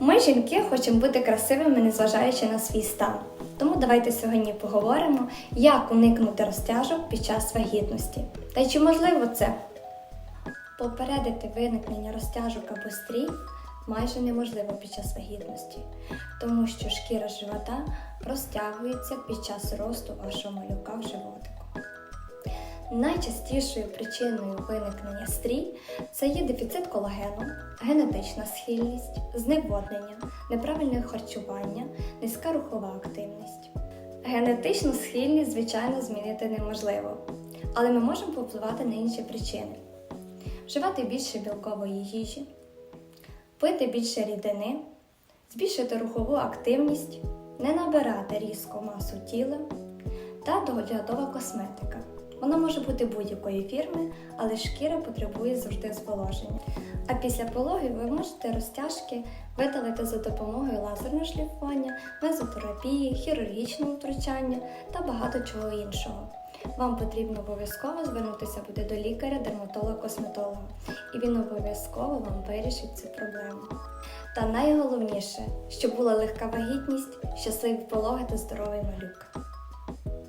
Ми, жінки, хочемо бути красивими, незважаючи на свій стан. Тому давайте сьогодні поговоримо, як уникнути розтяжок під час вагітності. Та й чи можливо це? Попередити виникнення розтяжок або стрій майже неможливо під час вагітності, тому що шкіра живота розтягується під час росту вашого малюка в животику. Найчастішою причиною виникнення стрій це є дефіцит колагену, генетична схильність, зневоднення, неправильне харчування, низька рухова активність. Генетичну схильність, звичайно, змінити неможливо, але ми можемо повпливати на інші причини: вживати більше білкової їжі, пити більше рідини, збільшити рухову активність, не набирати різко масу тіла та доглядова косметика. Вона може бути будь-якої фірми, але шкіра потребує завжди зволоження. А після пологів ви можете розтяжки видалити за допомогою лазерного шліфування, мезотерапії, хірургічного втручання та багато чого іншого. Вам потрібно обов'язково звернутися буде до лікаря, дерматолога-косметолога, і він обов'язково вам вирішить цю проблему. Та найголовніше, щоб була легка вагітність, щасливі пологи та здоровий малюк.